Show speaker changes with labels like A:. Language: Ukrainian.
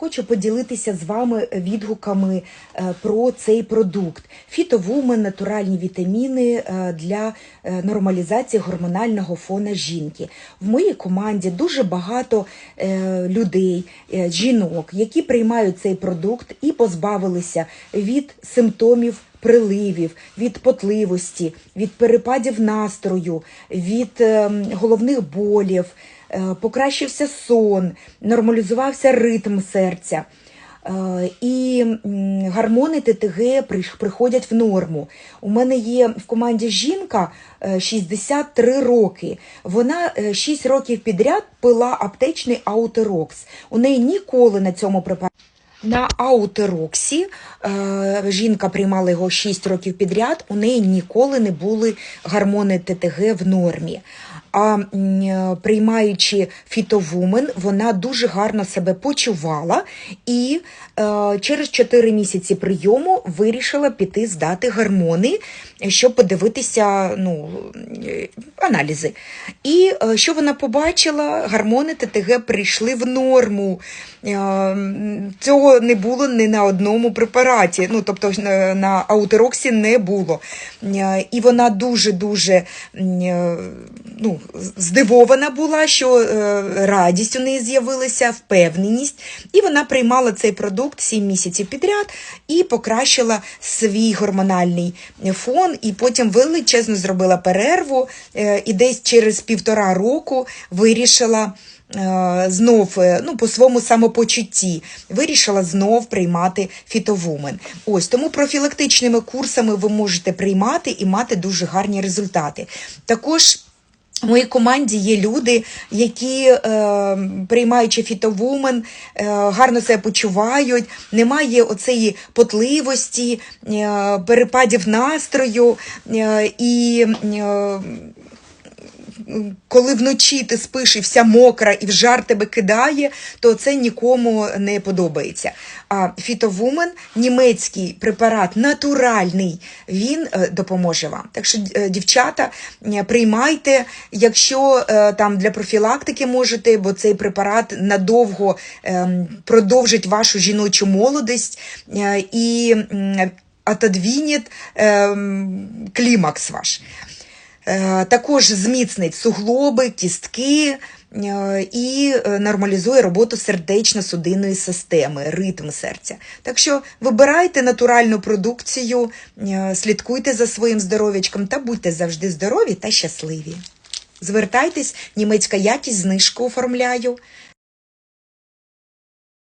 A: Хочу поділитися з вами відгуками е, про цей продукт. Фітовумен, натуральні вітаміни е, для е, нормалізації гормонального фона жінки. В моїй команді дуже багато людей, жінок, які приймають цей продукт і позбавилися від симптомів приливів, від потливості, від перепадів настрою, від е, головних болів, покращився сон, нормалізувався ритм серця. Е, І м, гормони ТТГ приходять в норму. У мене є в команді жінка е, 63 роки. Вона 6 років підряд пила аптечний аутерокс. У неї ніколи на цьому препараті на аутероксі е, жінка приймала його 6 років підряд, у неї ніколи не були гормони ТТГ в нормі. А е, приймаючи фітовумен, вона дуже гарно себе почувала і е, через 4 місяці прийому вирішила піти здати гормони, щоб подивитися ну, е, аналізи. І е, що вона побачила? Гормони ТТГ прийшли в норму. Е, Цього не було ні на одному препараті. Ну, тобто е, на аутероксі не було. Е, І вона дуже-дуже е, ну, здивована була, що е, радість у неї з'явилася, впевненість. І вона приймала цей продукт 7 місяців підряд і покращила свій гормональний фон. І потім величезно зробила перерву. е, І десь через півтора року вирішила. е, Знов ну, по своєму самопочутті вирішила знов приймати фітовумен. Ось тому профілактичними курсами ви можете приймати і мати дуже гарні результати. Також в моїй команді є люди, які, е, приймаючи фітовумен, е, гарно себе почувають, немає оцеї потливості, е, перепадів настрою е, і. Е, коли вночі ти спиш і вся мокра і в жар тебе кидає, то це нікому не подобається. А фітовумен, німецький препарат, натуральний, він е, допоможе вам. Так що, е, дівчата, е, приймайте, якщо там для профілактики можете, бо цей препарат надовго ем, продовжить вашу жіночу молодість і м, отодвинет ем, клімакс ваш. Е, Також зміцнить суглоби, кістки е, і е, нормалізує роботу сердечно-судинної системи, ритм серця. Так що вибирайте натуральну продукцію, слідкуйте за своїм здоров'ячком та будьте завжди здорові та щасливі. Звертайтесь, німецька якість знижку оформляю.